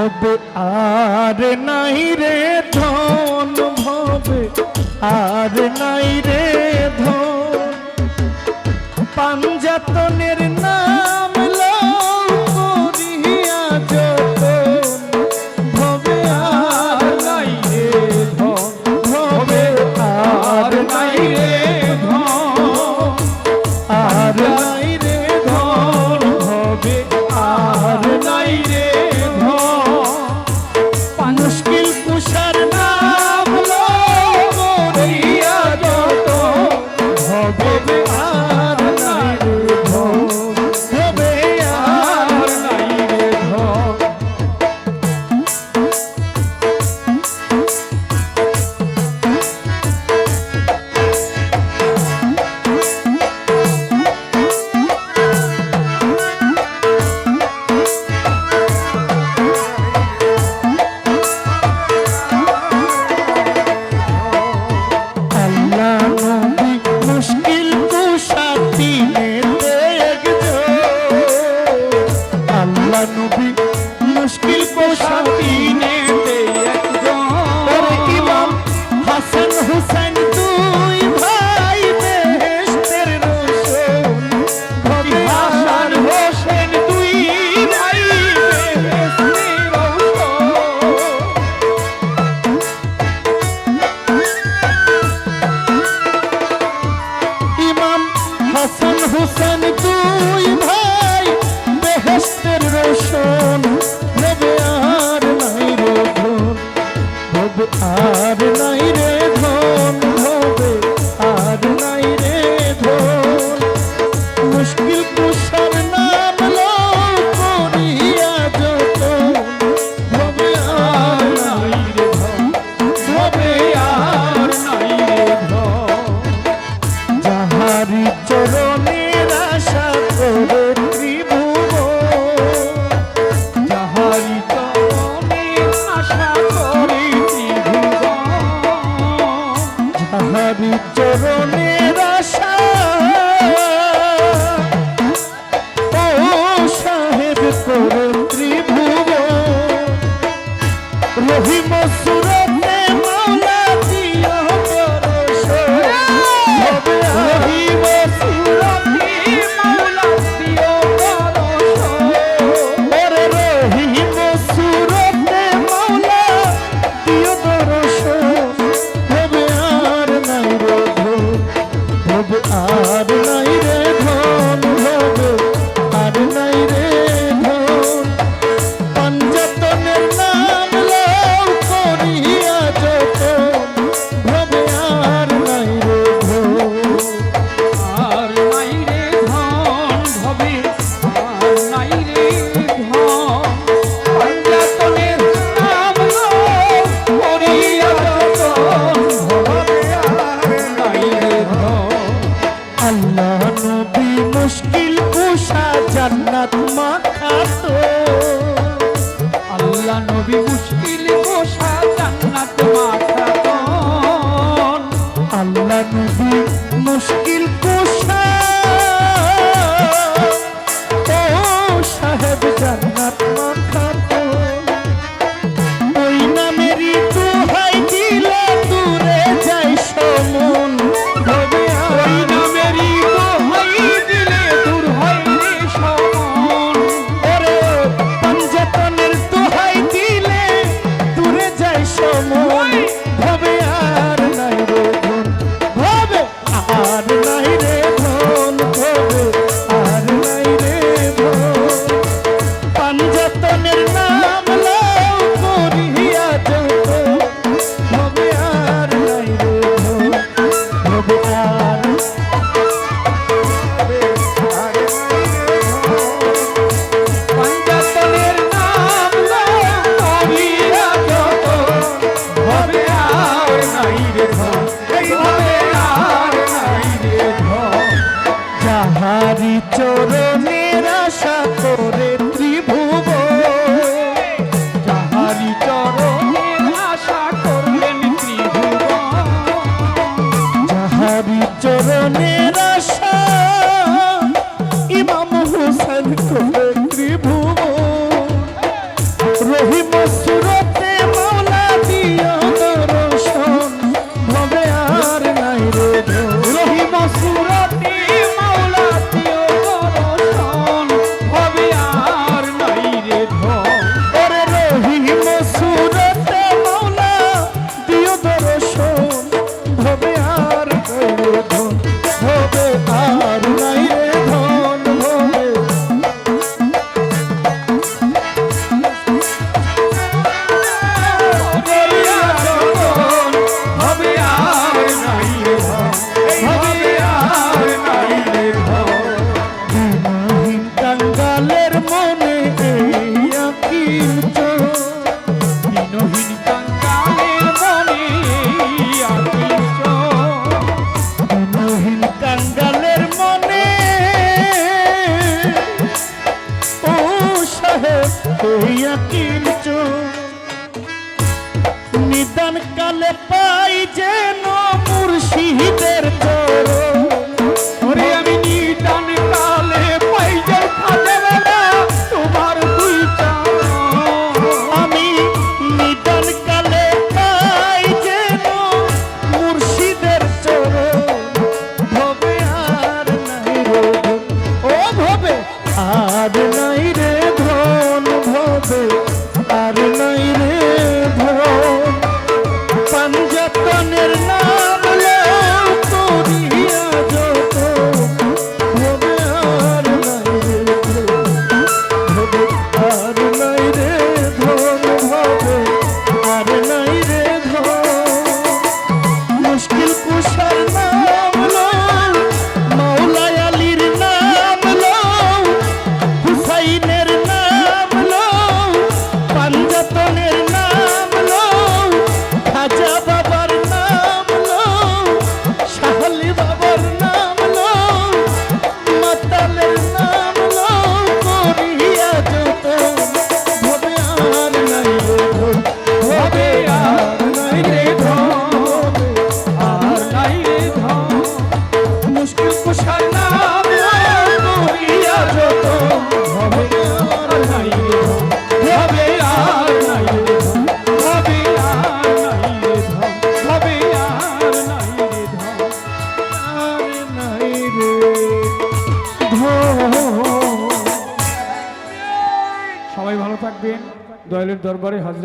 ভবে আর নাই রে ধন ভবে আর নাই রে ধন। পাঞ্জাতনের আল্লাহ নবী। হস্তের রোশন হবে আর নাই রোধন হবে আর নাই নবী মুশকিল কুশা জান্নাত মাথা তো। আল্লাহ নবী মুশকিল কুশা জান্নাত মাথা নাই রে ধন চরণের আশা করে ত্রিভুব। যাহারি চরণের আশা করলেন যাহারি চরণের পাঞ্জাতনের নাম দরবারে হাজির